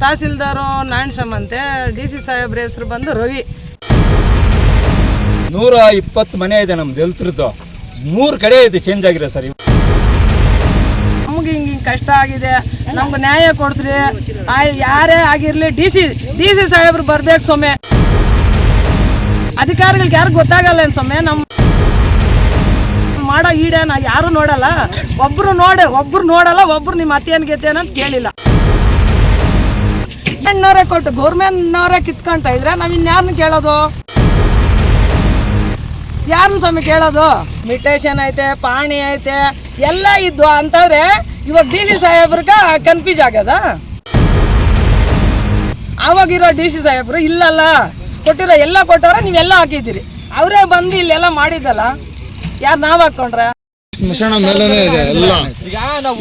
ತಹಸೀಲ್ದಾರು ನಾಣ್ಸಮ್ ಅಂತೆ D C ಸಾಹೇಬ್ರ ಹೆಸರು ಬಂದು ರವಿ. ನೂರ ಇಪ್ಪತ್ತು ಮನೆ ಇದೆ ನಮ್ದು ಎಲ್ತ್ರದ್ದು ಮೂರು ಕಡೆ ಇದೆ ಚೇಂಜ್ ಆಗಿರೋ ಸರ್. ನಮ್ಗೆ ಹಿಂಗೆ ಹಿಂಗೆ ಕಷ್ಟ ಆಗಿದೆ. ನಮ್ಗೆ ನ್ಯಾಯ ಕೊಡ್ತ್ರಿ ಯಾರೇ ಆಗಿರಲಿ ಡಿ ಸಿ ಡಿ ಸಿ ಸಾಹೇಬ್ರು ಬರ್ಬೇಕು ಸೊಮ್ಮೆ ಅಧಿಕಾರಿಗಳಿಗೆ ಯಾರು ಗೊತ್ತಾಗಲ್ಲ ಏನು ಸೊಮ್ಮೆ ನಮ್ಮ ಮಾಡೋ ಈಡೇನ ಯಾರು ನೋಡಲ್ಲ. ಒಬ್ರು ನೋಡೆ ಒಬ್ರು ನೋಡಲ್ಲ ಒಬ್ರು ನಿಮ್ಮ ಅತ್ತೇನ್ ಗೆತ್ತೇನ ಅಂತ ಕೇಳಿಲ್ಲ. ಹೆಣ್ಣವರೇ ಕೊಟ್ಟು ಗೌರ್ಮೆಂಟ್ನವರೇ ಕಿತ್ಕೊಳ್ತಾ ಇದ್ರೆ ನಾವು ಇನ್ಯಾರನ್ನ ಕೇಳೋದು? ಯಾರನ್ನ ಸ್ವಾಮಿ ಕೇಳೋದು? ಮಿಟೇಷನ್ ಐತೆ, ಪಾಣಿ ಐತೆ, ಎಲ್ಲ ಇದ್ದು ಅಂತಂದ್ರೆ ಇವಾಗ ಡಿ ಸಿ ಸಾಹೇಬ್ರಿಗೆ ಕನ್ಫ್ಯೂಸ್ ಆಗದ ಅವಾಗಿರೋ ಡಿ ಸಿ ಸಾಹೇಬ್ರು, ಇಲ್ಲಲ್ಲ, ಕೊಟ್ಟಿರೋ ಎಲ್ಲ ಕೊಟ್ಟವ್ರ ನೀವೆಲ್ಲ ಹಾಕಿದ್ದೀರಿ. ಅವರೇ ಬಂದು ಇಲ್ಲೆಲ್ಲ ಮಾಡಿದ್ದಲ್ಲ. ಯಾರು ನಾವು ಹಾಕೊಂಡ್ರೆ? ಸ್ಮಶಾನ ಮೇಲೇ ಇದೆ ಎಲ್ಲ.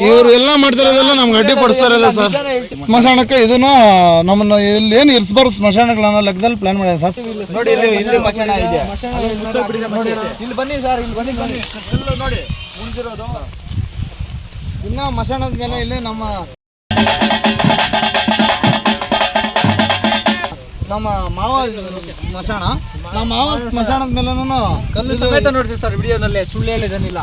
ಇವರು ಎಲ್ಲ ಮಾಡ್ತಿರೋದೆಲ್ಲ ನಮ್ಗೆ ಅಡ್ಡಿಪಡಿಸ್ತಾ ಇರೋದು ಸರ್. ಸ್ಮಶಾನಕ್ಕೆ ಇದನ್ನು ನಮ್ಮನ್ನ ಇಲ್ಲಿ ಏನು ಇರಿಸ್ಬಾರ್ದು ಸ್ಮಶಾನಗಳನ್ನ ಲೆಕ್ಕದಲ್ಲಿ ಪ್ಲಾನ್ ಮಾಡಿದೆ ಸರ್. ನೋಡಿ ಇಲ್ಲಿ ಇಲ್ಲಿ ಇದೆ. ಇಲ್ಲಿ ಬನ್ನಿ ಸರ್ ಇಲ್ಲಿ ಬನ್ನಿ ಬನ್ನಿ. ನೋಡಿ. ಇನ್ನ ಮಶಾಣದ ಮೇಲೆ ಇಲ್ಲಿ ನಮ್ಮ ನಮ್ಮ ಮಾವ ಸ್ಮಶಾನ. ನಮ್ಮ ಮಾವ ಸ್ಮಶಾನದ ಮೇಲೆ ಕಲ್ಲು ಸಮೇತ ನೋಡ್ತೀವಿ ಸರ್ ವಿಡಿಯೋನಲ್ಲಿ ಸುಳ್ಳಿಯಲ್ಲಿ ಹೇಳಿದನಿಲ್ಲ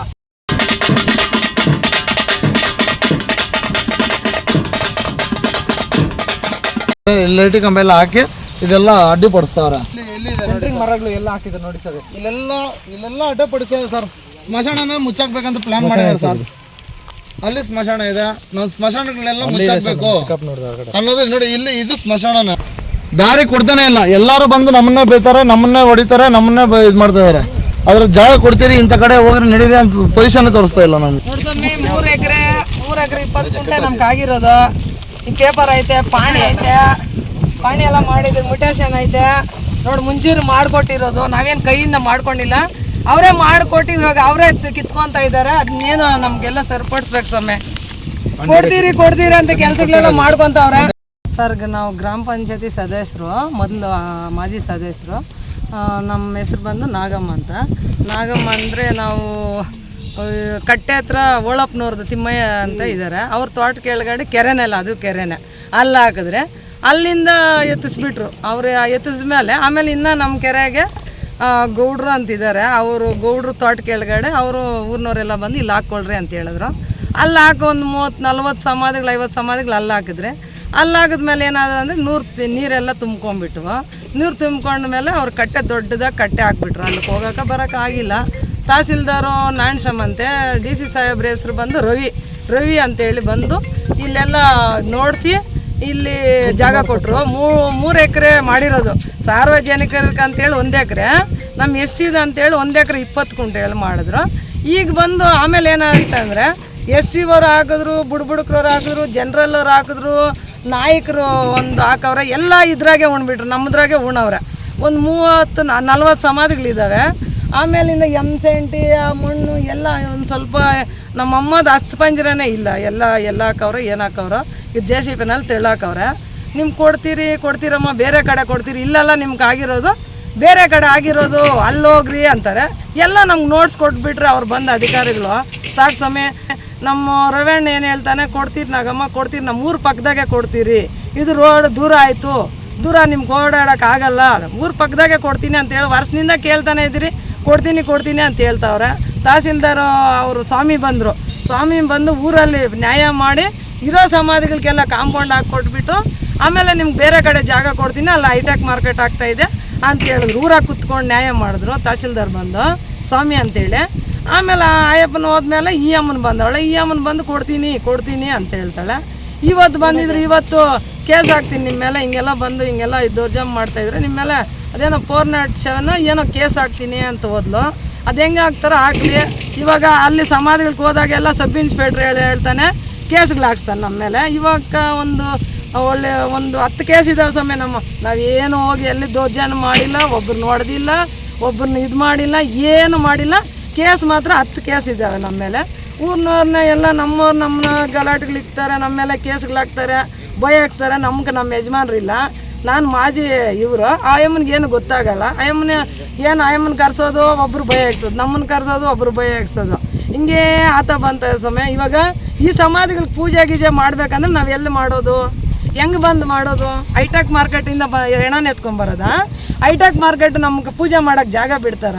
ಲೈಟಿ ಕಂಬ ಎಲ್ಲ ಹಾಕಿ ಇದೆಲ್ಲ ಅಡ್ಡಿಪಡಿಸ್ತಾವ್ರೆ ಮರಗಳು ಎಲ್ಲ ಹಾಕಿದ್ರು ನೋಡಿ ಸರ್. ಇಲ್ಲೆಲ್ಲ ಇಲ್ಲೆಲ್ಲ ಅಡ್ಡಪಡಿಸ್ತಾರೆ ಸರ್. ಸ್ಮಶಾನನ ಮುಚ್ಚಾಕ್ಬೇಕಂತ ಪ್ಲಾನ್ ಮಾಡಿದ್ದಾರೆ ಸರ್. ಅಲ್ಲಿ ಸ್ಮಶಾನ ಇದೆ. ನಾವು ಸ್ಮಶಾನಗಳನ್ನೆಲ್ಲ ಮುಚ್ಚಾಕ್ಬೇಕು. ಅನ್ನೋದು ನೋಡಿ ಇಲ್ಲಿ ಇದು ಸ್ಮಶಾನನ. ದಾರಿ ಕೊಡ್ತಾನೆ ಇಲ್ಲ. ಎಲ್ಲರೂ ಬಂದು ನಮ್ಮನ್ನೇ ಬೈತಾರೆ ನಮ್ಮನ್ನೇ ಹೊಡಿತಾರೆ ನಮ್ಮನ್ನೇ ಇದು ಮಾಡ್ತಾ ಇದಾರೆ. ಅದ್ರ ಜಾಗ ಕೊಡ್ತೀರಿ ಇಂಥ ಕಡೆ ಹೋಗ್ರಿ ನಡೀರಿ ಅಂತ ಪೊಸಿಷನ್ ತೋರಿಸ್ತಾ ಇಲ್ಲ ನಮ್ಗೆ. ಮೂರು ಎಕರೆ ಮೂರು ಎಕರೆ ಇಪ್ಪತ್ತು ಗುಂಟೆ ನಮ್ಗೆ ಆಗಿರೋದು. ಈ ಪೇಪರ್ ಐತೆ, ಪಾಣಿ ಐತೆ. ಪಾಣಿ ಎಲ್ಲ ಮಾಡಿದ್ರು ಮುಟೇಶನ್ ಐತೆ. ನೋಡಿ ಮುಂಜೂರು ಮಾಡಿಕೊಟ್ಟಿರೋದು, ನಾವೇನು ಕೈಯಿಂದ ಮಾಡ್ಕೊಂಡಿಲ್ಲ. ಅವರೇ ಮಾಡಿಕೊಟ್ಟು ಇವಾಗ ಅವರೇ ಕಿತ್ಕೊಂತ ಇದ್ದಾರೆ. ಅದನ್ನೇನು ನಮಗೆಲ್ಲ ಸರಿಪಡಿಸ್ಬೇಕು ಸೊಮ್ಮೆ ಕೊಡ್ತೀರಿ ಕೊಡ್ತೀರಿ ಅಂತ ಕೆಲಸಗಳೆಲ್ಲ ಮಾಡ್ಕೊತವ್ರೆ. ಸರ್ ನಾವು ಗ್ರಾಮ ಪಂಚಾಯತಿ ಸದಸ್ಯರು, ಮೊದಲು ಮಾಜಿ ಸದಸ್ಯರು. ನಮ್ಮ ಹೆಸ್ರು ಬಂದು ನಾಗಮ್ಮ ಅಂತ. ನಾಗಮ್ಮ ಅಂದರೆ ನಾವು ಕಟ್ಟೆ ಹತ್ರ ಓಳಪ್ಪನವ್ರದ್ದು ತಿಮ್ಮಯ್ಯ ಅಂತ ಇದ್ದಾರೆ ಅವ್ರ ತೋಟ ಕೆಳಗಡೆ ಕೆರೆನೆಲ್ಲ ಅದು ಕೆರೆನೆ. ಅಲ್ಲಿ ಹಾಕಿದ್ರೆ ಅಲ್ಲಿಂದ ಎತ್ತಿಸ್ಬಿಟ್ರು. ಅವ್ರು ಎತ್ತಿಸ್ಮೇಲೆ ಆಮೇಲೆ ಇನ್ನು ನಮ್ಮ ಕೆರೆಗೆ ಗೌಡ್ರು ಅಂತಿದ್ದಾರೆ ಅವರು ಗೌಡ್ರು ತೋಟ ಕೆಳಗಡೆ, ಅವರು ಊರಿನವರೆಲ್ಲ ಬಂದು ಇಲ್ಲಿ ಹಾಕ್ಕೊಳ್ರಿ ಅಂತ ಹೇಳಿದ್ರು. ಅಲ್ಲಿ ಹಾಕೋ ಒಂದು ಮೂವತ್ತು ನಲ್ವತ್ತು ಸಮಾಧಿಗಳು, ಐವತ್ತು ಸಮಾಧಿಗಳು ಅಲ್ಲಿ ಹಾಕಿದ್ರೆ, ಅಲ್ಲಿ ಹಾಕಿದ್ಮೇಲೆ ಏನಾದ್ರು ಅಂದರೆ ನೂರು ನೀರೆಲ್ಲ ತುಂಬ್ಕೊಂಡ್ಬಿಟ್ವು. ನೀರು ತುಂಬ್ಕೊಂಡ್ಮೇಲೆ ಅವ್ರು ಕಟ್ಟೆ ದೊಡ್ಡದಾಗಿ ಕಟ್ಟೆ ಹಾಕ್ಬಿಟ್ರು. ಅಲ್ಲಿಗೆ ಹೋಗೋಕೆ ಬರೋಕ್ಕಾಗಿಲ್ಲ ತಹಸೀಲ್ದಾರು ನಾಣ್ಸಮ್ ಅಂತೆ ಡಿ ಸಿ ಸಾಹೇಬ್ರ ಹೆಸರು ಬಂದು ರವಿ ರವಿ ಅಂತೇಳಿ ಬಂದು ಇಲ್ಲೆಲ್ಲ ನೋಡಿಸಿ ಇಲ್ಲಿ ಜಾಗ ಕೊಟ್ಟರು ಮೂರು ಎಕರೆ ಮಾಡಿರೋದು. ಸಾರ್ವಜನಿಕರಿಗೆ ಅಂತೇಳಿ ಒಂದು ಎಕರೆ ನಮ್ಮ ಎಸ್ ಸಿದು ಅಂತೇಳಿ ಒಂದು ಎಕರೆ ಇಪ್ಪತ್ತು ಕುಂಟೆಯಲ್ಲಿ ಮಾಡಿದ್ರು. ಈಗ ಬಂದು ಆಮೇಲೆ ಏನಾಯ್ತು ಅಂದರೆ ಎಸ್ ಸಿವರು ಹಾಕಿದ್ರು, ಬುಡ್ಬುಡ್ಕ್ರವ್ರು ಹಾಕಿದ್ರು ಜನರಲ್ ಅವ್ರು ಹಾಕಿದ್ರು, ನಾಯಕರು ಒಂದು ಹಾಕವ್ರೆ, ಎಲ್ಲ ಇದ್ರಾಗೆ ಉಣ್ಬಿಟ್ರು ನಮ್ಮದ್ರಾಗೆ ಉಣವ್ರೆ. ಒಂದು ಮೂವತ್ತು ನಲ್ವತ್ತು ಸಮಾಧಿಗಳಿದ್ದಾವೆ ಆಮೇಲಿಂದ ಎಂ ಸೆಂಟಿ, ಆ ಮಣ್ಣು ಎಲ್ಲ ಒಂದು ಸ್ವಲ್ಪ, ನಮ್ಮಮ್ಮದ ಅಸ್ಥಿಪಂಜರನೇ ಇಲ್ಲ. ಎಲ್ಲ ಎಲ್ಲ ಹಾಕವ್ರೆ, ಏನು ಹಾಕವ್ರೆ? ಇದು ಜೆ ಸಿ ಪಿನಲ್ಲಿ ತೆಳ್ಳಾಕವ್ರೆ ನಿಮ್ಗೆ ಕೊಡ್ತೀರಿ, ಕೊಡ್ತೀರಮ್ಮ, ಬೇರೆ ಕಡೆ ಕೊಡ್ತೀರಿ. ಇಲ್ಲೆಲ್ಲ, ನಿಮ್ಗೆ ಆಗಿರೋದು, ಬೇರೆ ಕಡೆ ಆಗಿರೋದು, ಅಲ್ಲೋಗ್ರಿ ಅಂತಾರೆ. ಎಲ್ಲ ನಮ್ಗೆ ನೋಟ್ಸ್ ಕೊಟ್ಬಿಟ್ರೆ ಅವ್ರು ಬಂದ ಅಧಿಕಾರಿಗಳು. ಸಾಕು ಸಮಯ ನಮ್ಮ ರವಣ್ಣ ಏನು ಹೇಳ್ತಾನೆ? ಕೊಡ್ತೀರಿ ನಾಗಮ್ಮ, ಕೊಡ್ತೀರಿ ನಮ್ಮ ಊರು ಪಕ್ಕದಾಗೆ ಕೊಡ್ತೀರಿ. ಇದು ರೋಡ್ ದೂರ ಆಯಿತು. ದೂರ ನಿಮ್ಗೆ ಓಡಾಡೋಕ್ಕಾಗಲ್ಲ ಊರ ಪಕ್ಕದಾಗೆ ಕೊಡ್ತೀನಿ ಅಂತೇಳಿ ವರ್ಷದಿಂದ ಕೇಳ್ತಾನೆ ಇದ್ದೀರಿ. ಕೊಡ್ತೀನಿ ಕೊಡ್ತೀನಿ ಅಂತ ಹೇಳ್ತಾವ್ರೆ. ತಹಸೀಲ್ದಾರ್ ಅವರು ಸ್ವಾಮಿ ಬಂದರು. ಸ್ವಾಮಿ ಬಂದು ಊರಲ್ಲಿ ನ್ಯಾಯ ಮಾಡಿ ಇರೋ ಸಮಾಧಿಗಳಿಗೆಲ್ಲ ಕಾಂಪೌಂಡ್ ಹಾಕಿ ಕೊಟ್ಬಿಟ್ಟು ಆಮೇಲೆ ನಿಮ್ಗೆ ಬೇರೆ ಕಡೆ ಜಾಗ ಕೊಡ್ತೀನಿ, ಅಲ್ಲಿ ಹೈಟೆಕ್ ಮಾರ್ಕೆಟ್ ಆಗ್ತಾ ಇದೆ ಅಂತ ಹೇಳಿದ್ರು. ಊರಾಗ ಕುತ್ಕೊಂಡು ನ್ಯಾಯ ಮಾಡಿದ್ರು ತಹಸೀಲ್ದಾರ್ ಬಂದು, ಸ್ವಾಮಿ ಅಂತೇಳಿ. ಆಮೇಲೆ ಆ ಅಯ್ಯಪ್ಪನ ಹೋದ್ಮೇಲೆ ಈ ಅಮ್ಮನ ಬಂದವಳೆ. ಈ ಅಮ್ಮನ ಬಂದು ಕೊಡ್ತೀನಿ ಕೊಡ್ತೀನಿ ಅಂತ ಹೇಳ್ತಾಳೆ. ಇವತ್ತು ಬಂದಿದ್ರು ಇವತ್ತು ಕೇಸ್ ಹಾಕ್ತೀನಿ ನಿಮ್ಮ ಮೇಲೆ ಹಿಂಗೆಲ್ಲ ಬಂದು ಹಿಂಗೆಲ್ಲ ದೌರ್ಜನ್ಯ ಮಾಡ್ತಾಯಿದ್ರೆ ನಿಮ್ಮ ಮೇಲೆ ಅದೇನೋ ಫೋರ್ ನಾಟ್ ಸೆವೆನ್ ಏನೋ ಕೇಸ್ ಹಾಕ್ತೀನಿ ಅಂತ ಹೋದ್ಲು. ಅದು ಹೆಂಗೆ ಹಾಕ್ತಾರೋ ಹಾಕ್ಲಿ. ಇವಾಗ ಅಲ್ಲಿ ಸಮಾಧಿಗಳಿಗೆ ಹೋದಾಗೆಲ್ಲ ಸಬ್ ಇನ್ಸ್ಪೆಕ್ಟ್ರ್ ಹೇಳಿ ಹೇಳ್ತಾನೆ, ಕೇಸ್ಗಳು ಹಾಕ್ಸ್ತಾನೆ ನಮ್ಮ ಮೇಲೆ. ಇವಾಗ ಒಂದು, ಒಳ್ಳೆ ಒಂದು ಹತ್ತು ಕೇಸ್ ಇದ್ದಾವೆ ಸಮಯ ನಮ್ಮ ನಾವೇನು ಹೋಗಿ ಎಲ್ಲಿ ದೌರ್ಜನ್ಯ ಮಾಡಿಲ್ಲ ಒಬ್ರನ್ನ ಹೊಡೆದಿಲ್ಲ ಒಬ್ರನ್ನ ಇದು ಮಾಡಿಲ್ಲ, ಏನು ಮಾಡಿಲ್ಲ, ಕೇಸ್ ಮಾತ್ರ ಹತ್ತು ಕೇಸ್ ಇದ್ದಾವೆ ನಮ್ಮ ಮೇಲೆ. ಊರಿನವ್ರನ್ನ ಎಲ್ಲ ನಮ್ಮವ್ರು ನಮ್ಮನ್ನ ಗಲಾಟೆಗಳು ಇಕ್ತಾರೆ ನಮ್ಮ ಮೇಲೆ ಕೇಸ್ಗಳು ಹಾಕ್ತಾರೆ, ಭಯ ಹಾಕ್ತಾರೆ ನಮ್ಗೆ ನಮ್ಮ ಯಜಮಾನ್ರಿಲ್ಲ. ನಾನು ಮಾಜಿ ಇವರು ಆಯಮ್ಮನಿಗೆ ಏನು ಗೊತ್ತಾಗಲ್ಲ. ಆಯಮ್ಮನ ಏನು ಆಯಮ್ಮನ ಕರ್ಸೋದು, ಒಬ್ರು ಭಯ ಹಾಕ್ಸೋದು ನಮ್ಮನ್ನು ಕರ್ಸೋದು, ಒಬ್ರು ಭಯ ಹಾಕ್ಸೋದು ಹಿಂಗೆ ಆತ ಬಂತ ಸಮಯ. ಇವಾಗ ಈ ಸಮಾಧಿಗಳಿಗೆ ಪೂಜೆ ಗೀಜೆ ಮಾಡ್ಬೇಕಂದ್ರೆ ನಾವು ಎಲ್ಲಿ ಮಾಡೋದು? ಹೆಂಗ್ ಬಂದು ಮಾಡೋದು? ಐಟಾಕ್ ಮಾರ್ಕೆಟಿಂದ ಬ ಹೆಣನ ಎತ್ಕೊಂಬರೋದ ಐಟಾಕ್ ಮಾರ್ಕೆಟ್ ನಮ್ಗೆ ಪೂಜೆ ಮಾಡೋಕೆ ಜಾಗ ಬಿಡ್ತಾರ?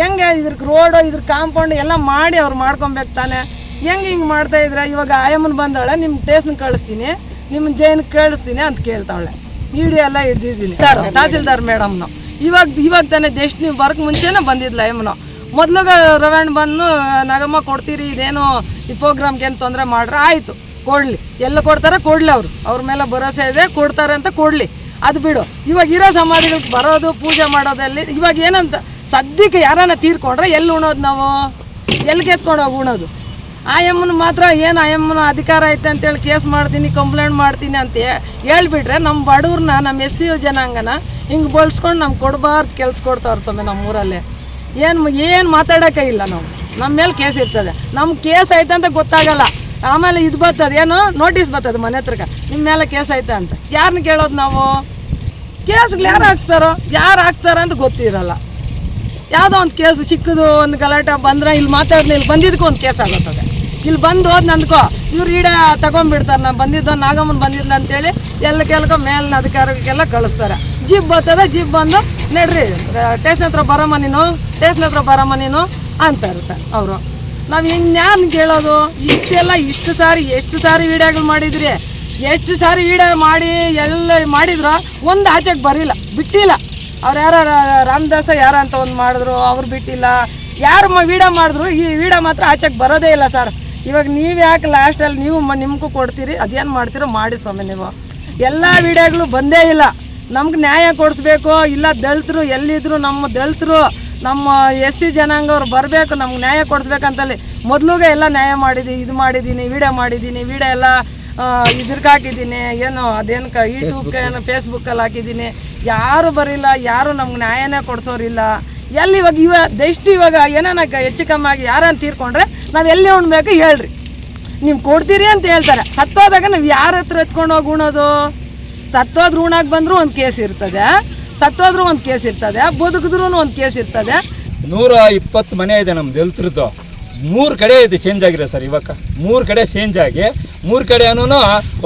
ಹೆಂಗೆ ಇದ್ರಕ್ಕೆ ರೋಡು, ಇದ್ರ ಕಾಂಪೌಂಡ್ ಎಲ್ಲ ಮಾಡಿ ಅವ್ರು ಮಾಡ್ಕೊಬೇಕು ತಾನೆ? ಹೆಂಗೆ ಹಿಂಗೆ ಮಾಡ್ತಾ ಇದ್ರೆ? ಇವಾಗ ಆಯಮ್ಮನ ಬಂದವಳೆ ನಿಮ್ಮ ಟೇಸ್ನ್ ಕಳಿಸ್ತೀನಿ ನಿಮ್ಮ ಜೈನ್ ಕಳಿಸ್ತೀನಿ ಅಂತ ಕೇಳ್ತಾವಳೆ. ವಿಡಿಯೋ ಎಲ್ಲ ಹಿಡ್ದಿದ್ದೀನಿ ತಹಸೀಲ್ದಾರ್ ಮೇಡಮ್ನು. ಇವಾಗ ಇವಾಗ ತಾನೇ ಜಸ್ಟ್ ನೀವು ಬರಕ್ ಮುಂಚೆನೇ ಬಂದಿದ್ಲ ಏಮ್ನ ಮೊದ್ಲಾಗ ರವಣ್ ಬಂದು ನಗಮ್ಮ ಕೊಡ್ತೀರಿ ಇದೇನು ಈ ಪ್ರೋಗ್ರಾಮ್ಗೆ ಏನು ತೊಂದರೆ ಮಾಡ್ರೆ ಆಯಿತು ಕೊಡಲಿ. ಎಲ್ಲ ಕೊಡ್ತಾರೆ ಕೊಡಲಿ ಅವರು. ಅವ್ರ ಮೇಲೆ ಭರೋಸೆ ಇದೆ ಕೊಡ್ತಾರೆ ಅಂತ ಕೊಡಲಿ. ಅದು ಬಿಡು. ಇವಾಗ ಇರೋ ಸಮಾಧಿಗಳಿಗೆ ಬರೋದು ಪೂಜೆ ಮಾಡೋದಲ್ಲಿ ಇವಾಗ ಏನಂತ ಸದ್ಯಕ್ಕೆ ಯಾರನ್ನ ತೀರ್ಕೊಂಡ್ರೆ ಎಲ್ಲಿ ಉಣೋದು ನಾವು? ಎಲ್ಲಿ ಎತ್ಕೊಂಡು ಹೋಗಿ ಉಣೋದು? ಆ ಮಾತ್ರ ಏನು ಆ ಎಮ್ಮನ ಅಧಿಕಾರ ಐತೆ ಅಂತೇಳಿ ಕೇಸ್ ಮಾಡ್ತೀನಿ ಕಂಪ್ಲೇಂಟ್ ಮಾಡ್ತೀನಿ ಅಂತ ಹೇಳ್ಬಿಟ್ರೆ ನಮ್ಮ ಬಡವ್ರನ್ನ ನಮ್ಮ ಎಸ್ ಸಿ ಜನಾಂಗನ ಹಿಂಗೆ ಬಳಸ್ಕೊಂಡು ನಮ್ಗೆ ಕೊಡಬಾರ್ದು ಕೆಲ್ಸ ಕೊಡ್ತಾವ್ರೆ ಸ್ವಾಮಿ ನಮ್ಮ ಊರಲ್ಲಿ ಏನು ಏನು ಮಾತಾಡೋಕೆ ಇಲ್ಲ ನಾವು. ನಮ್ಮ ಮೇಲೆ ಕೇಸ್ ಇರ್ತದೆ. ನಮ್ಮ ಕೇಸ್ ಐತೆ ಅಂತ ಗೊತ್ತಾಗಲ್ಲ. ಆಮೇಲೆ ಇದು ಬರ್ತದೆ. ಏನು ನೋಟಿಸ್ ಬರ್ತದೆ ಮನೆ ಹತ್ರಕ್ಕೆ ನಿಮ್ಮ ಮೇಲೆ ಕೇಸ್ ಐತೆ ಅಂತ. ಯಾರನ್ನ ಕೇಳೋದು ನಾವು? ಕೇಸ್ಗಳು ಯಾರು ಹಾಕ್ಸ್ತಾರೋ? ಯಾರು ಹಾಕ್ತಾರ ಅಂತ ಗೊತ್ತಿರಲ್ಲ. ಯಾವುದೋ ಒಂದು ಕೇಸ್ ಚಿಕ್ಕದು, ಒಂದು ಗಲಾಟೆ ಬಂದ್ರೆ ಇಲ್ಲಿ ಮಾತಾಡಿದ್ರೆ ಇಲ್ಲಿ ಬಂದಿದ್ದಕ್ಕೂ ಒಂದು ಕೇಸ್ ಆಗುತ್ತದೆ ಇಲ್ಲಿ ಬಂದು ಹೋದ್ ನಂದ್ಕೋ, ಇವ್ರು ಈಡ ತಗೊಂಡ್ಬಿಡ್ತಾರೆ. ನಾನು ಬಂದಿದ್ದ ನಾಗಮ್ಮನ ಬಂದಿದ್ದ ಅಂತೇಳಿ ಎಲ್ಲ ಕೆಲಕ ಮೇಲಿನ ಅಧಿಕಾರಿಗೆಲ್ಲ ಕಳಿಸ್ತಾರೆ. ಜೀಪ್ ಬರ್ತದೆ, ಜೀಪ್ ಬಂದು, ನಡ್ರಿ ಟೇಷನ್ ಹತ್ರ ಬರಮ್ಮ ನೀನು ಟೇಷನ್ ಹತ್ರ ಬರಮ್ಮ ನೀನು ಅಂತ ಇರುತ್ತೆ ಅವರು. ನಾವು ಇನ್ಯಾನ್ ಕೇಳೋದು? ಇಷ್ಟೆಲ್ಲ ಇಷ್ಟು ಸಾರಿ, ಎಷ್ಟು ಸಾರಿ ವೀಡಿಯೋಗಳು ಮಾಡಿದ್ರಿ? ಎಷ್ಟು ಸಾರಿ ವೀಡಿಯೋ ಮಾಡಿ, ಎಲ್ಲ ಮಾಡಿದ್ರು, ಒಂದು ಆಚೆಗೆ ಬರಿಲ್ಲ, ಬಿಟ್ಟಿಲ್ಲ. ಅವ್ರು ಯಾರು ರಾಮದಾಸ ಯಾರ ಅಂತ ಒಂದು ಮಾಡಿದ್ರು, ಅವ್ರು ಬಿಟ್ಟಿಲ್ಲ. ಯಾರು ವಿಡಿಯೋ ಮಾಡಿದ್ರು, ಈ ವಿಡಿಯೋ ಮಾತ್ರ ಆಚೆಗೆ ಬರೋದೇ ಇಲ್ಲ ಸರ್. ಇವಾಗ ನೀವು ಯಾಕೆ ಲಾಸ್ಟಲ್ಲಿ ನೀವು ಮ ನಿಮಗೂ ಕೊಡ್ತೀರಿ? ಅದೇನು ಮಾಡ್ತೀರೋ ಮಾಡಿ ಸ್ವಾಮಿ ನೀವು. ಎಲ್ಲ ವಿಡಿಯೋಗಳು ಬಂದೇ ಇಲ್ಲ. ನಮ್ಗೆ ನ್ಯಾಯ ಕೊಡಿಸ್ಬೇಕು ಇಲ್ಲ ದಳಿತರು ಎಲ್ಲಿದ್ರು ನಮ್ಮ ದಳಿತರು ನಮ್ಮ ಎಸ್ ಸಿ ಜನಾಂಗವ್ರು ಬರಬೇಕು ನಮ್ಗೆ ನ್ಯಾಯ ಕೊಡಿಸ್ಬೇಕಂತಲ್ಲಿ ಮೊದಲಿಗೆ ಎಲ್ಲ ನ್ಯಾಯ ಮಾಡಿದ್ದೀನಿ ಇದು ಮಾಡಿದ್ದೀನಿ ವಿಡಿಯೋ ಮಾಡಿದ್ದೀನಿ ವಿಡಿಯೋ ಎಲ್ಲ ಇದ್ರಕ್ಕೆ ಹಾಕಿದ್ದೀನಿ ಏನು ಅದೇನು ಕ ಯೂಟ್ಯೂಬ್ಗೆ ಏನು ಫೇಸ್ಬುಕ್ಕಲ್ಲಿ ಹಾಕಿದ್ದೀನಿ ಯಾರು ಬರಿಲ್ಲ ಯಾರು ನಮ್ಗೆ ನ್ಯಾಯನೇ ಕೊಡ್ಸೋರಿಲ್ಲ. ಎಲ್ಲಿ ಇವಾಗ ಇವ ದೆಸ್ಟ್ ಇವಾಗ ಏನಾನ ಕ- ಹೆಚ್ಚು ಕಮ್ಮಿ ಆಗಿ ಯಾರನ್ನು ತೀರ್ಕೊಂಡ್ರೆ ನಾವು ಎಲ್ಲಿ ಉಣ್ಬೇಕು ಹೇಳ್ರಿ. ನೀವು ಕೊಡ್ತೀರಿ ಅಂತ ಹೇಳ್ತಾರೆ. ಸತ್ತೋದಾಗ ನಾವು ಯಾರ ಹತ್ರ ಎತ್ಕೊಂಡು ಹೋಗಿ ಉಣೋದು? ಸತ್ತೋದ್ರು ಉಣಾಗಿ ಬಂದರೂ ಒಂದು ಕೇಸ್ ಇರ್ತದೆ. ಸತ್ತೋದ್ರೂ ಒಂದು ಕೇಸ್ ಇರ್ತದೆ. ಬದುಕಿದ್ರೂ ಒಂದು ಕೇಸ್ ಇರ್ತದೆ. ನೂರ ಇಪ್ಪತ್ತು ಮನೆ ಇದೆ ನಮ್ಮ ದಲಿತರದ್ದು ಮೂರು ಕಡೆ ಇದೆ ಚೇಂಜ್ ಆಗಿದೆ ಸರ್ ಇವಾಗ. ಮೂರು ಕಡೆ ಚೇಂಜ್ ಆಗಿ ಮೂರು ಕಡೆಯೂ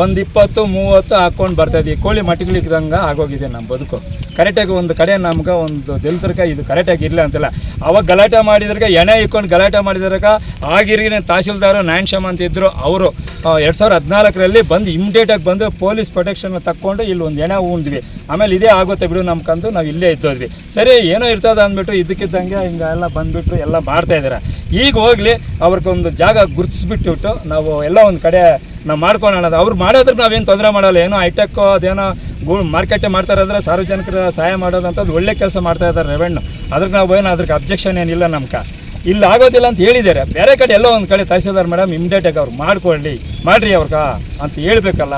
ಒಂದು ಇಪ್ಪತ್ತು, ಮೂವತ್ತು ಹಾಕ್ಕೊಂಡು ಬರ್ತಾಯಿದ್ವಿ ಕೋಳಿ ಮಟ್ಟಿಗಳಿದ್ದಂಗೆ ಆಗೋಗಿದೆ ನಮ್ಮ ಬದುಕು. ಕರೆಕ್ಟಾಗಿ ಒಂದು ಕಡೆ ನಮ್ಗೆ ಒಂದು ದಲಿತರ್ಗೆ ಇದು ಕರೆಕ್ಟಾಗಿ ಇಲ್ಲ ಅಂತಿಲ್ಲ. ಅವಾಗ ಗಲಾಟೆ ಮಾಡಿದ್ರಾಗ, ಎಣೆ ಇಕ್ಕೊಂಡು ಗಲಾಟೆ ಮಾಡಿದ್ರಾಗ ಆಗಿರಿಗಿನ ತಹಸೀಲ್ದಾರು ಶಮ್ ಅಂತ ಇದ್ದರು ಅವರು. ಎರಡು ಸಾವಿರದ ಹದಿನಾಲ್ಕರಲ್ಲಿ ಬಂದು ಇಮಿಡಿಯೇಟಾಗಿ ಬಂದು ಪೊಲೀಸ್ ಪ್ರೊಟೆಕ್ಷನ್ ತಕ್ಕೊಂಡು ಇಲ್ಲಿ ಒಂದು ಎಣೆ ಉಂದ್ವಿ ಆಮೇಲೆ ಇದೇ ಆಗುತ್ತೆ ಬಿಡು ನಮ್ಕಂದು ನಾವು ಇಲ್ಲೇ ಇದ್ದೋದ್ವಿ. ಸರಿ, ಏನೋ ಇರ್ತದೆ ಅಂದ್ಬಿಟ್ಟು ಇದಕ್ಕಿದ್ದಂಗೆ ಹಿಂಗೆಲ್ಲ ಬಂದುಬಿಟ್ಟು ಎಲ್ಲ ಮಾಡ್ತಾ ಈಗ ಹೋಗಲಿ, ಅವ್ರಿಗೊಂದು ಜಾಗ ಗುರುತಿಸ್ಬಿಟ್ಟು ನಾವು ಎಲ್ಲ ಒಂದು ಕಡೆ ನಾವು ಮಾಡ್ಕೊಳ್ಳೋಣ ಅವ್ರು ಮಾಡೋದ್ರೆ ನಾವೇನು ತೊಂದರೆ ಮಾಡೋಲ್ಲ. ಏನೋ ಹೈಟೆಕ್ ಅದೇನೋ ಗು ಮಾರ್ಕೆಟೇ ಮಾಡ್ತಾರೆ ಅಂದರೆ ಸಾರ್ವಜನಿಕರ ಸಹಾಯ ಮಾಡೋದಂಥದ್ದು ಒಳ್ಳೆ ಕೆಲಸ ಮಾಡ್ತಾ ಇದ್ದಾರೆ ರೆವೆಣ್ಣು. ಅದ್ರಿಗೆ ನಾವು ಏನು ಅದಕ್ಕೆ ಅಬ್ಜೆಕ್ಷನ್ ಏನಿಲ್ಲ ನಮ್ಕ. ಇಲ್ಲಿ ಆಗೋದಿಲ್ಲ ಅಂತ ಹೇಳಿದ್ದಾರೆ. ಬೇರೆ ಕಡೆ ಎಲ್ಲೋ ಒಂದು ಕಡೆ ತಹಸೀಲ್ದಾರ್ ಮೇಡಮ್ ಇಮ್ಡಿಯೇಟಾಗಿ ಅವ್ರು ಮಾಡ್ಕೊಳ್ಳಿ. ಮಾಡಿರಿ ಅವ್ರಿಗೆ ಅಂತ ಹೇಳ್ಬೇಕಲ್ಲ.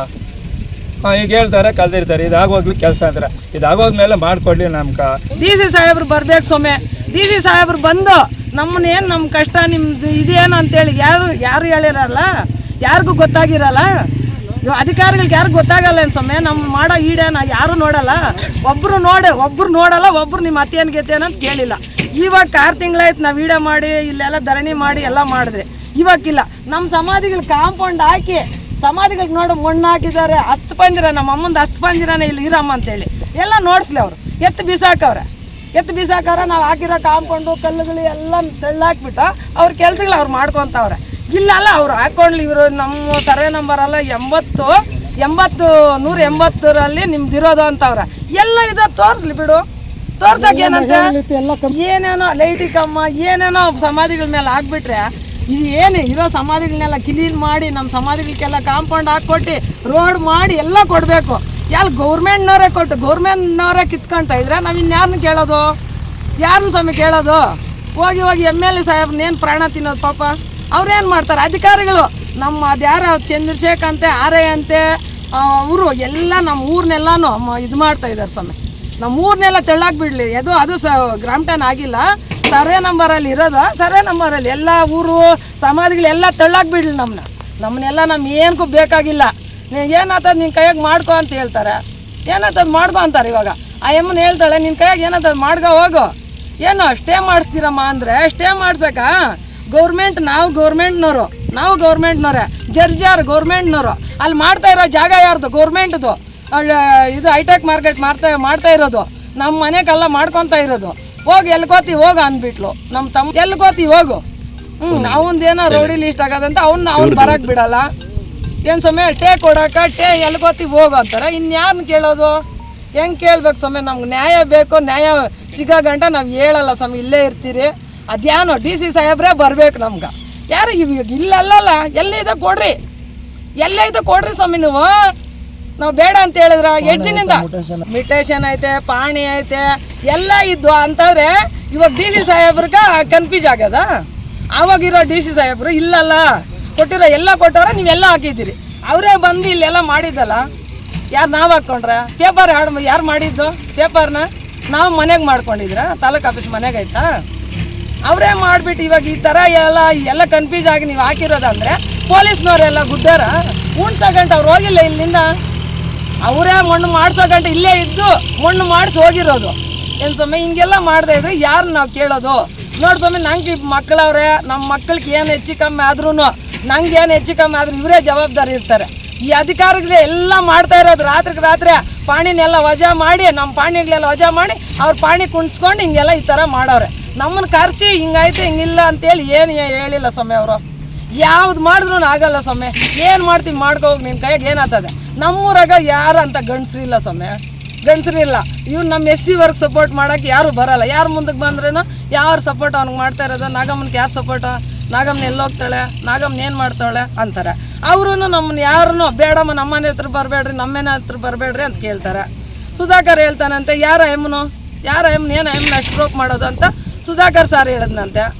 ಹಾಂ, ಈಗ ಹೇಳ್ತಾರೆ, ಕಲ್ದಿರ್ತಾರೆ. ಇದಾಗೋಗ್ಲಿ ಕೆಲಸ ಅಂತಾರೆ. ಇದಾಗೋದ್ಮೇಲೆ ಮಾಡಿಕೊಡ್ಲಿ ನಮ್ಕ. ಡಿ ಸಿ ಸಾಹೇಬ್ರು ಬರ್ಬೇಕು ಸೊಮ್ಮೆ ಡಿ ಸಿ ಸಾಹೇಬ್ರು ಬಂದು ನಮ್ಮನ್ನೇನು ನಮ್ಮ ಕಷ್ಟ, ನಿಮ್ದು ಇದೇನು ಅಂತೇಳಿ ಯಾರು ಯಾರು ಹೇಳಿರಲ್ಲ? ಯಾರಿಗೂ ಗೊತ್ತಾಗಿರಲ್ಲ? ಇವ್ ಅಧಿಕಾರಿಗಳಿಗೆ ಯಾರು ಗೊತ್ತಾಗಲ್ಲ ಸೊಮ್ಮೆ ನಮ್ಮ ಮಾಡೋ ಈಡೇನ ಯಾರು ನೋಡಲ್ಲ. ಒಬ್ರು ನೋಡಿ, ಒಬ್ರು ನೋಡಲ್ಲ, ಒಬ್ರು ನಿಮ್ಮ ಅತ್ತೇನು ಗೆತ್ತೇನ ಅಂತ ಕೇಳಿಲ್ಲ. ಇವಾಗ ಆರು ತಿಂಗಳಾಯ್ತು ನಾವು ವಿಡಿಯೋ ಮಾಡಿ, ಇಲ್ಲೆಲ್ಲ ಧರಣಿ ಮಾಡಿ ಎಲ್ಲ ಮಾಡಿದ್ರೆ. ಇವಾಗಿಲ್ಲ ನಮ್ಮ ಸಮಾಧಿಗಳು ಕಾಂಪೌಂಡ್ ಹಾಕಿ ಸಮಾಧಿಗಳಿಗೆ ನೋಡು ಮಣ್ಣು ಹಾಕಿದ್ದಾರೆ ಅಸ್ತು ಪಂಜಿರ, ನಮ್ಮ ಅಮ್ಮಂದು ಅಸ್ತು ಪಂಜಿರನೇ ಇಲ್ಲಿ ಇರಮ್ಮ ಅಂತೇಳಿ. ಎಲ್ಲ ನೋಡಿಸ್ಲಿ ಅವರು. ಎತ್ತು ಬಿಸಾಕವ್ರೆ. ಎತ್ತು ಬೀಸಾಕವ್ರೆ, ನಾವು ಹಾಕಿರೋ ಕಾಂಪೌಂಡು, ಕಲ್ಲುಗಳು ಎಲ್ಲ ತೆಳ್ಳಾಕ್ಬಿಟ್ಟು ಅವ್ರ ಕೆಲಸಗಳು ಅವ್ರು ಮಾಡ್ಕೊತವ್ರೆ. ಇಲ್ಲಲ್ಲ ಅವ್ರು ಹಾಕೊಂಡ್ಲಿ ಇವರು. ನಮ್ಮ ಸರ್ವೆ ನಂಬರ್ ಅಲ್ಲ ಎಂಬತ್ತು ಎಂಬತ್ತು ನೂರ ಎಂಬತ್ತರಲ್ಲಿ ನಿಮ್ದಿರೋದು ಅಂತ ಅಂತವ್ರೆ ಎಲ್ಲ ಇದು ತೋರಿಸ್ಲಿ ಬಿಡು. ತೋರ್ಸಕ್ ಏನಂತ? ಏನೇನೋ ಲೈಟಿ ಕಮ್ಮ ಏನೇನೋ ಸಮಾಧಿಗಳ ಮೇಲೆ ಹಾಕ್ಬಿಟ್ರೆ ಇದು ಏನು ಇರೋ ಸಮಾಧಿಗಳನ್ನೆಲ್ಲ ಕ್ಲೀನ್ ಮಾಡಿ ನಮ್ಮ ಸಮಾಧಿಗಳಿಗೆಲ್ಲ ಕಾಂಪೌಂಡ್ ಹಾಕ್ಕೊಟ್ಟು ರೋಡ್ ಮಾಡಿ ಎಲ್ಲ ಕೊಡಬೇಕು. ಎಲ್ಲಿ ಗೌರ್ಮೆಂಟ್ನವರೇ ಕೊಟ್ಟು ಗೌರ್ಮೆಂಟ್ನವರೇ ಕಿತ್ಕೊಳ್ತಾ ಇದ್ರೆ ನಾವು ಇನ್ಯಾರನ್ನ ಕೇಳೋದು? ಯಾರನ್ನ ಸ್ವಾಮಿ ಕೇಳೋದು? ಹೋಗಿ ಹೋಗಿ ಎಂ ಎಲ್ ಎ ಸಾಹೇಬ್ನೇನು ಪ್ರಾಣ ತಿನ್ನೋದು ಪಾಪ? ಅವ್ರೇನು ಮಾಡ್ತಾರೆ? ಅಧಿಕಾರಿಗಳು, ನಮ್ಮ ಅದ್ಯಾರ ಚಂದ್ರಶೇಖರ್ ಅಂತೆ ಆರೇ ಅಂತೆ ಅವರು ಎಲ್ಲ ನಮ್ಮ ಊರ್ನೆಲ್ಲಾನು ಇದು ಮಾಡ್ತಾ ಇದ್ದಾರೆ ಸ್ವಾಮಿ. ನಮ್ಮ ಊರ್ನೆಲ್ಲ ತೆಳ್ಳಾಕ್ ಬಿಡ್ಲಿ. ಅದು ಅದು ಸ ಗ್ರಾಮ್ಟನ್ ಆಗಿಲ್ಲ. ಸರ್ವೆ ನಂಬರಲ್ಲಿ ಇರೋದು, ಸರ್ವೆ ನಂಬರಲ್ಲಿ ಎಲ್ಲ ಊರು ಸಮಾಧಿಗಳೆಲ್ಲ ತೆಳ್ಳಾಕ್ ಬಿಡ್ಲಿ ನಮ್ಮನ್ನ ನಮ್ಮನ್ನೆಲ್ಲ ನಮ್ಮ ಏನಕ್ಕೂ ಬೇಕಾಗಿಲ್ಲ. ನೀವು ಏನಾಗ್ತದ ನಿನ್ನ ಕೈಯಾಗೆ ಮಾಡ್ಕೊ ಅಂತ ಹೇಳ್ತಾರೆ. ಏನಾಗ್ತದ ಮಾಡ್ಕೊ ಅಂತಾರೆ ಇವಾಗ. ಆ ಎಮ್ಮನ ಹೇಳ್ತಾಳೆ ನಿನ್ನ ಕೈಯಾಗೆ ಏನಾಗ್ತದ ಮಾಡ್ಕೊ ಹೋಗು. ಏನು ಸ್ಟೇ ಮಾಡಿಸ್ತೀರಮ್ಮ ಅಂದರೆ ಸ್ಟೇ ಮಾಡ್ಸಕ ಗೌರ್ಮೆಂಟ್ ನಾವು ಗೌರ್ಮೆಂಟ್ನವರು ನಾವು ಗೌರ್ಮೆಂಟ್ನವ್ರೆ ಜರ್ಜಾರ್ ಗೌರ್ಮೆಂಟ್ನವರು ಅಲ್ಲಿ ಮಾಡ್ತಾ ಇರೋ ಜಾಗ ಯಾರ್ದು? ಗೌರ್ಮೆಂಟ್ದು. ಇದು ಹೈಟೆಕ್ ಮಾರ್ಕೆಟ್ ಮಾಡ್ತಾ ಮಾಡ್ತಾ ಇರೋದು. ನಮ್ಮ ಮನೆಗೆಲ್ಲ ಮಾಡ್ಕೊತಾ ಇರೋದು. ಹೋಗಿ ಎಲ್ಕೋತಿ ಹೋಗು ಅಂದ್ಬಿಟ್ಲು. ನಮ್ಮ ತಮ್ಮ ಎಲ್ಕೋತಿ ಹೋಗು. ಹ್ಞೂ ಅವಂದೇನೋ ರೌಡಿ ಲಿಸ್ಟ್ ಆಗೋದಂತ ಅವ್ನ ಅವ್ನು ಬರಕ್ಕೆ ಬಿಡಲ್ಲ. ಏನು ಸಮಯ ಟೇ ಕೊಡೋಕ ಟೇ ಎಲ್ಕೋತಿ ಹೋಗು ಅಂತಾರೆ. ಇನ್ಯಾರನ್ನ ಕೇಳೋದು? ಹೆಂಗೆ ಕೇಳ್ಬೇಕು ಸಮಯ ನಮ್ಗೆ ನ್ಯಾಯ ಬೇಕು ನ್ಯಾಯ ಸಿಗೋ ಗಂಟ ನಾವು ಹೇಳಲ್ಲ ಸಮಯ ಇಲ್ಲೇ ಇರ್ತೀರಿ. ಅದ್ಯಾನೋ ಡಿ ಸಿ ಸಾಹೇಬ್ರೇ ಬರ್ಬೇಕು ನಮ್ಗೆ. ಯಾರು ಇವಾಗ ಇಲ್ಲಲ್ಲ ಎಲ್ಲಿದೆ ಕೊಡ್ರಿ? ಎಲ್ಲೈತೆ ಕೊಡ್ರಿ ಸ್ವಾಮಿ ನೀವು? ನಾವು ಬೇಡ ಅಂತ ಹೇಳಿದ್ರ ಎಡ್ಜಿನಿಂದ ದಿನದಿಂದ. ಮಿಟೇಷನ್ ಐತೆ ಪಾಣಿ ಐತೆ ಎಲ್ಲ ಇದ್ದು ಅಂತಂದ್ರೆ ಇವಾಗ ಡಿ ಸಿ ಸಾಹೇಬ್ರಿಗೆ ಕನ್ಫ್ಯೂಸ್ ಆಗ್ಯದ? ಅವಾಗಿರೋ ಡಿ ಸಿ ಸಾಹೇಬ್ರು ಇಲ್ಲಲ್ಲ ಕೊಟ್ಟಿರೋ ಎಲ್ಲ ಕೊಟ್ಟವ್ರ ನೀವೆಲ್ಲ ಹಾಕಿದ್ದೀರಿ. ಅವರೇ ಬಂದು ಇಲ್ಲೆಲ್ಲ ಮಾಡಿದ್ದಲ್ಲ ಯಾರು ನಾವು ಹಾಕ್ಕೊಂಡ್ರ ಪೇಪರ್ ಯಾರು ಯಾರು ಮಾಡಿದ್ದು? ಪೇಪರ್ನ ನಾವು ಮನೆಗೆ ಮಾಡ್ಕೊಂಡಿದ್ರ ತಾಲೂಕು ಆಫೀಸ್ ಮನೆಗೆ ಆಯ್ತಾ? ಅವರೇ ಮಾಡಿಬಿಟ್ಟು ಇವಾಗ ಈ ಥರ ಎಲ್ಲ ಎಲ್ಲ ಕನ್ಫ್ಯೂಸ್ ಆಗಿ ನೀವು ಹಾಕಿರೋದಂದ್ರೆ ಪೊಲೀಸ್ನವರೆಲ್ಲ ಗುದ್ದಾರ. ಉಣ್ಸೋ ಗಂಟೆ ಅವ್ರು ಹೋಗಿಲ್ಲ ಇಲ್ಲಿಂದ. ಅವರೇ ಮಣ್ಣು ಮಾಡಿಸೋ ಇಲ್ಲೇ ಇದ್ದು ಮಣ್ಣು ಮಾಡಿಸಿ ಹೋಗಿರೋದು. ಏನು ಸ್ವಾಮಿ, ಹಿಂಗೆಲ್ಲ ಮಾಡದೇ ಇದ್ರೆ ಯಾರು ನಾವು ಕೇಳೋದು? ನೋಡಿ ಸ್ವಾಮಿ, ನಂಗೆ ಮಕ್ಕಳವ್ರೆ ನಮ್ಮ ಮಕ್ಕಳಿಗೆ ಏನು ಹೆಚ್ಚು ಕಮ್ಮಿ ಆದ್ರೂ ನಂಗೆ ಏನು ಹೆಚ್ಚು ಕಮ್ಮಿ ಆದರೂ ಇವರೇ ಜವಾಬ್ದಾರಿ ಇರ್ತಾರೆ. ಈ ಅಧಿಕಾರಿಗಳೇ ಎಲ್ಲ ಮಾಡ್ತಾ ಇರೋದು ರಾತ್ರಿಗೆ ರಾತ್ರಿ, ಪಾಣಿನೆಲ್ಲ ವಜಾ ಮಾಡಿ ನಮ್ಮ ಪಾಣಿಗಳೆಲ್ಲ ವಜಾ ಮಾಡಿ, ಅವ್ರ ಪಾಣಿ ಕುಣಿಸ್ಕೊಂಡು ಹಿಂಗೆಲ್ಲ ಈ ಥರ ಮಾಡವ್ರೆ. ನಮ್ಮನ್ನು ಕರೆಸಿ ಹಿಂಗಾಯ್ತು, ಹಿಂಗಿಲ್ಲ ಅಂತೇಳಿ ಏನು ಹೇಳಿಲ್ಲ ಸೊಮ್ಮೆ ಅವರು. ಯಾವ್ದು ಮಾಡಿದ್ರು ಆಗಲ್ಲ ಸೊಮ್ಮೆ ಏನು ಮಾಡ್ತೀವಿ ಮಾಡ್ಕೊ ಹೋಗಿ ನಿನ್ನ ಕೈಯಾಗ ಏನಾಗ್ತದೆ? ನಮ್ಮೂರಾಗ ಯಾರು ಅಂತ ಗಂಡಸ್ರಿಲ್ಲ ಸೊಮ್ಮೆ ಗಂಡಸ್ರಿಲ್ಲ ಇವ್ರು ನಮ್ಮ ಎಸ್ ಸಿ ವರ್ಕ್ ಸಪೋರ್ಟ್ ಮಾಡೋಕೆ ಯಾರು ಬರಲ್ಲ. ಯಾರು ಮುಂದಕ್ಕೆ ಬಂದ್ರೇನೋ ಯಾರು ಸಪೋರ್ಟ್ ಅವ್ನಿಗೆ ಮಾಡ್ತಾ ಇರೋದು? ನಾಗಮ್ಮನಿಗೆ ಯಾರು ಸಪೋರ್ಟು ನಾಗಮ್ಮನ ಎಲ್ಲಿ ಹೋಗ್ತಾಳೆ? ನಾಗಮ್ಮನ ಏನು ಮಾಡ್ತಾಳೆ ಅಂತಾರೆ. ಅವರು ನಮ್ಮನ್ನ ಯಾರನ್ನೂ ಬೇಡಮ್ಮ, ನಮ್ಮನೆ ಹತ್ರ ಬರಬೇಡ್ರಿ, ನಮ್ಮನೆ ಹತ್ರ ಬರಬೇಡ್ರಿ ಅಂತ ಕೇಳ್ತಾರೆ. ಸುಧಾಕರ್ ಹೇಳ್ತಾನಂತೆ, ಯಾರ ಎಮ್ಮನು ಯಾರ ಎಮ್ನ ಏನು ಎಮ್ನ ಸ್ಟ್ರೋಕ್ ಮಾಡೋದು? ಅಂತ ಸುಧಾಕರ್ ಸರ್ ಹೇಳಿದ್ನಂತೆ.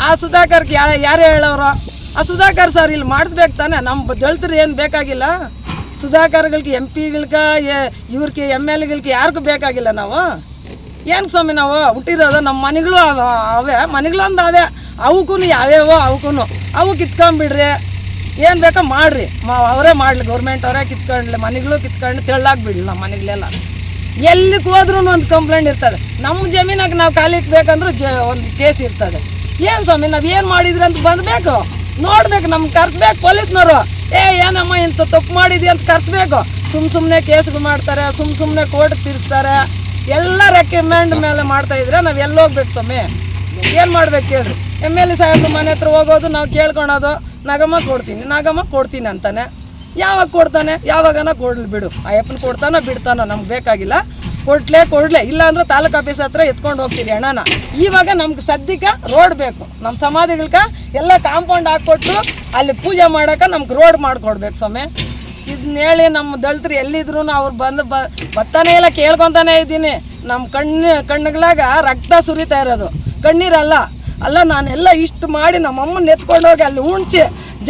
ಆ ಸುಧಾಕರ್ ಯಾರು ಹೇಳೋರು? ಆ ಸುಧಾಕರ್ ಸರ್ ಇಲ್ಲಿ ಮಾಡಿಸ್ಬೇಕು ತಾನೆ. ನಮ್ಮ ದಳಿತರು ಏನು ಬೇಕಾಗಿಲ್ಲ? ಸುಧಾಕರ್ಗಳಿಗೆ ಎಂ ಪಿಗಳ್ಗೆ ಇವ್ರಿಗೆ ಎಂ ಎಲ್ ಎಗಳ್ಗೆ ಯಾರಿಗೂ ಬೇಕಾಗಿಲ್ಲ ನಾವು? ಏನು ಸ್ವಾಮಿ ನಾವು? ಹುಟ್ಟಿರೋದು ನಮ್ಮ ಮನೆಗಳು ಅವ- ಅವೇ. ಮನೆಗಳು ಒಂದು ಅವೇ. ಅವಕ್ಕೂ ಯಾವ್ಯಾವೋ ಅವಕ್ಕೂ ಅವು ಕಿತ್ಕೊಂಡ್ಬಿಡ್ರಿ ಏನು ಬೇಕೋ ಮಾಡ್ರಿ. ಮಾ ಅವರೇ ಮಾಡಲಿ. ಗೌರ್ಮೆಂಟ್ ಅವರೇ ಕಿತ್ಕೊಂಡ್ಲಿ. ಮನೆಗಳು ಕಿತ್ಕೊಂಡು ತೆಳ್ಳಾಗಿ ಬಿಡ್ಲಿ ನಮ್ಮ ಮನೆಗಳೆಲ್ಲ. ಎಲ್ಲಿಗೆ ಹೋದ್ರೂ ಒಂದು ಕಂಪ್ಲೇಂಟ್ ಇರ್ತದೆ. ನಮ್ಮ ಜಮೀನಾಗ ನಾವು ಕಾಲಿಗೆ ಬೇಕಂದ್ರೂ ಜ ಒಂದು ಕೇಸ್ ಇರ್ತದೆ. ಏನು ಸ್ವಾಮಿ, ನಾವು ಏನು ಮಾಡಿದ್ರಿ ಅಂತ ಬಂದಬೇಕು? ನೋಡ್ಬೇಕು ನಮ್ಗೆ ಕರ್ಸ್ಬೇಕು ಪೊಲೀಸ್ನವರು. ಏ, ಏನಮ್ಮ ಇಂಥ ತಪ್ಪು ಮಾಡಿದ್ವಿ ಅಂತ ಕರ್ಸ್ಬೇಕು. ಸುಮ್ಮ ಸುಮ್ಮನೆ ಕೇಸ್ಗಳು ಮಾಡ್ತಾರೆ ಸುಮ್ಮ ಸುಮ್ಮನೆ ಕೋರ್ಟ್ ತಿರ್ಸ್ತಾರೆ. ಎಲ್ಲ ರೆಕಮೆಂಡ್ ಮೇಲೆ ಮಾಡ್ತಾ ಇದ್ರೆ ನಾವು ಎಲ್ಲಿ ಹೋಗ್ಬೇಕು ಸ್ವಾಮಿ? ಏನು ಮಾಡ್ಬೇಕು ಕೇಳಿ ಎಂ ಎಲ್ ಎ ಸಾಹೇಬ್ರು ಮನೆ ಹತ್ರ ಹೋಗೋದು, ನಾವು ಕೇಳ್ಕೊಳೋದು. ನಾಗಮ್ಮ ಕೊಡ್ತೀನಿ ನಾಗಮ್ಮ ಕೊಡ್ತೀನಿ ಅಂತಾನೆ. ಯಾವಾಗ ಕೊಡ್ತಾನೆ? ಯಾವಾಗನ ಕೊಡ್ಲಿ ಬಿಡು. ಆ ಅಪ್ಪನ ಕೊಡ್ತಾನೋ ಬಿಡ್ತಾನ ನಮ್ಗೆ ಬೇಕಾಗಿಲ್ಲ. ಕೊಡ್ಲೇ ಕೊಡ್ಲೆ. ಇಲ್ಲ ಅಂದ್ರೆ ತಾಲೂಕು ಆಫೀಸ್ ಹತ್ರ ಎತ್ಕೊಂಡು ಹೋಗ್ತೀರಿ ಹಣನ ಇವಾಗ ನಮ್ಗೆ ಸದ್ಯಕ್ಕೆ ರೋಡ್ ಬೇಕು. ನಮ್ಮ ಸಮಾಧಿಗಳ್ಗೆ ಎಲ್ಲ ಕಾಂಪೌಂಡ್ ಹಾಕ್ಕೊಟ್ಟು ಅಲ್ಲಿ ಪೂಜೆ ಮಾಡೋಕೆ ನಮ್ಗೆ ರೋಡ್ ಮಾಡಿಕೊಡ್ಬೇಕು ಸ್ವಾಮಿ. ಇದನ್ನ ಹೇಳಿ ನಮ್ಮ ದಳಿತರು ಎಲ್ಲಿದ್ರು ಅವ್ರು ಬಂದು ಬ, ಬತ್ತಾನೆ ಇಲ್ಲ ಕೇಳ್ಕೊತಾನೆ ಇದ್ದೀನಿ. ನಮ್ಮ ಕಣ್ಣು, ಕಣ್ಣುಗಳಾಗ ರಕ್ತ ಸುರಿತಾ ಇರೋದು. ಕಣ್ಣೀರಲ್ಲ. ಅಲ್ಲ ನಾನೆಲ್ಲ ಇಷ್ಟು ಮಾಡಿ ನಮ್ಮ ಎತ್ಕೊಂಡೋಗಿ ಅಲ್ಲಿ ಉಣ್ಸಿ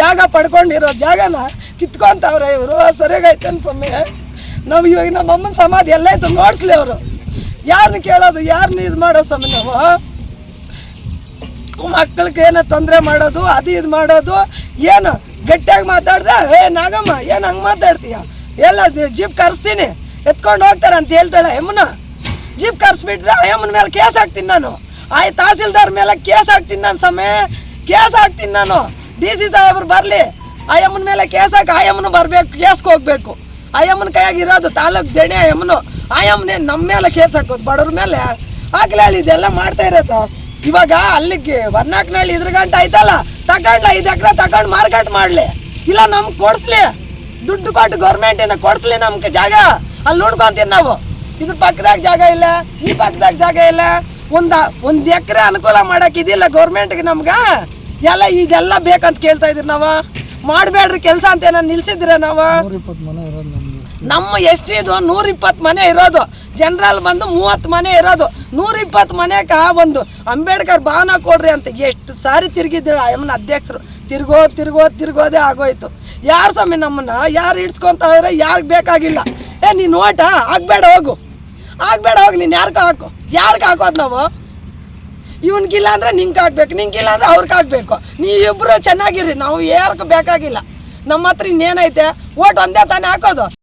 ಜಾಗ ಪಡ್ಕೊಂಡಿರೋ ಜಾಗನ ಕಿತ್ಕೊಂತವ್ರೆ ಇವರು. ಸರಿಯಾಗೈತೇನು ಸ್ವಾಮಿ. ನಾವು ಇವಾಗ ನಮ್ಮ ಅಮ್ಮನ ಸಮಾಧಿ ಎಲ್ಲ ಆಯ್ತು, ನೋಡಿಸ್ಲಿ ಅವರು. ಯಾರನ್ನ ಕೇಳೋದು ಯಾರನ್ನ ಇದು ಮಾಡೋ ಸ್ವಾಮಿ ನಾವು ಮಕ್ಕಳಿಗೆ ಏನೋ ತೊಂದರೆ ಮಾಡೋದು, ಅದು ಇದು ಮಾಡೋದು, ಏನು ಗಟ್ಟಿಯಾಗಿ ಮಾತಾಡಿದ್ರೆ ಏ ನಾಗಮ್ಮ, ಏನು ಹಂಗೆ ಮಾತಾಡ್ತೀಯ? ಎಲ್ಲ ಜೀಪ್ ಕರೆಸ್ತೀನಿ, ಎತ್ಕೊಂಡು ಹೋಗ್ತಾರೆ ಅಂತ ಹೇಳ್ತಾಳೆ ಯಮ್ಮನ ಜೀಪ್ ಕರೆಸ್ಬಿಟ್ರೆ ಯಮ್ಮನ ಮೇಲೆ ಕೇಸ್ ಹಾಕ್ತೀನಿ ನಾನು. ಆ ತಹಸೀಲ್ದಾರ್ ಮೇಲೆ ಕೇಸ್ ಹಾಕ್ತೀನಿ ನಾನು ಸಮಯ ಕೇಸ್ ಹಾಕ್ತೀನಿ ನಾನು. ಡಿ ಸಿ ಸಾಹೇಬ್ರು ಬರಲಿ. ಆ ಯಮ್ಮನ ಮೇಲೆ ಕೇಸ್ ಆಯಮ್ಮನ ಬರಬೇಕು, ಕೇಸ್ಗೆ ಹೋಗ್ಬೇಕು. ಆಯಮ್ಮನ ಕೈಯಾಗಿ ಇರೋದು ತಾಲೂಕು ದಣೆ ಆಯಮ್ಮನು ಆಯಮ್ಮನೇ ನಮ್ಮ ಮೇಲೆ ಕೇಸ್ ಹಾಕೋದು, ಬಡವ್ರ ಮೇಲೆ. ಹಾಕ್ಲಾಳಿ ಇದೆಲ್ಲ ಮಾಡ್ತಾ ಇರೋದು. ಇವಾಗ ಅಲ್ಲಿಗೆ ಬರ್ನಾಕ್ನಳ್ಳಿ ಇದ್ರ ಗಂಟ ಆಯ್ತಲ್ಲ ತಗೊಂಡ್ಲ ಐದು ಎಕರೆ ತಗೊಂಡು ಮಾರ್ಕೆಟ್ ಮಾಡಲಿ. ಇಲ್ಲ ನಮ್ಗೆ ಕೊಡಿಸ್ಲಿ. ದುಡ್ಡು ಕೊಟ್ಟು ಗೌರ್ಮೆಂಟಿನ ಕೊಡಿಸ್ಲಿ ನಮ್ಗೆ ಜಾಗ. ಅಲ್ಲಿ ನೋಡ್ಕೊಂತೀವಿ ನಾವು. ಇದ್ರ ಪಕ್ಕದಾಗ ಜಾಗ ಇಲ್ಲ, ಈ ಪಕ್ಕದಾಗ ಜಾಗ ಇಲ್ಲ. ಒಂದ, ಒಂದು ಎಕರೆ ಅನುಕೂಲ ಮಾಡಕ್ ಇದಿಲ್ಲ ಗೌರ್ಮೆಂಟ್ಗೆ ನಮ್ಗೆ. ಎಲ್ಲ, ಇದೆಲ್ಲ ಬೇಕಂತ ಕೇಳ್ತಾ ಇದ್ದೀರಿ ನಾವು. ಮಾಡಬೇಡ್ರಿ ಕೆಲಸ ಅಂತ ಏನೋ ನಿಲ್ಸಿದ್ರ ನಾವು? ನಮ್ಮ ಎಷ್ಟಿದು ನೂರ ಇಪ್ಪತ್ತು ಮನೆ ಇರೋದು. ಜನರಲ್ ಬಂದು ಮೂವತ್ತು ಮನೆ ಇರೋದು. ನೂರ ಇಪ್ಪತ್ತು ಮನೆಗ ಒಂದು ಅಂಬೇಡ್ಕರ್ ಭಾವನೆ ಕೊಡ್ರಿ ಅಂತ ಎಷ್ಟು ಸಾರಿ ತಿರುಗಿದ್ರು ಅಮ್ಮನ ಅಧ್ಯಕ್ಷರು. ತಿರ್ಗೋ ತಿರ್ಗೋ ತಿರ್ಗೋದೇ ಆಗೋಯ್ತು. ಯಾರು ಸ್ವಾಮಿ ನಮ್ಮನ್ನ? ಯಾರು ಹಿಡ್ಸ್ಕೊಂತವ್ರೆ ಯಾರಿಗೆ ಬೇಕಾಗಿಲ್ಲ? ಏ ನೀನು ಓಟ? ಆಗಬೇಡ ಹೋಗು. ಆಗಬೇಡ ಹೋಗು ನೀನು ಯಾರಿಗೂ ಹಾಕು? ಯಾರಿಗೆ ಹಾಕೋದು ನಾವು? ಇವನ್ಗಿಲ್ಲ ಅಂದ್ರೆ ನಿಂಗೆ ಹಾಕ್ಬೇಕು ನಿಂಗಿಲ್ಲ ಅಂದ್ರೆ ಅವ್ರಿಗೆ ಹಾಕ್ಬೇಕು ನೀವಿಬ್ಬರು ಚೆನ್ನಾಗಿರಿ, ನಾವು ಯಾರಿಗೂ ಬೇಕಾಗಿಲ್ಲ. ನಮ್ಮ ಹತ್ರ ಇನ್ನೇನೈತೆ? ಓಟ್ ಒಂದೇ ತಾನೇ ಹಾಕೋದು.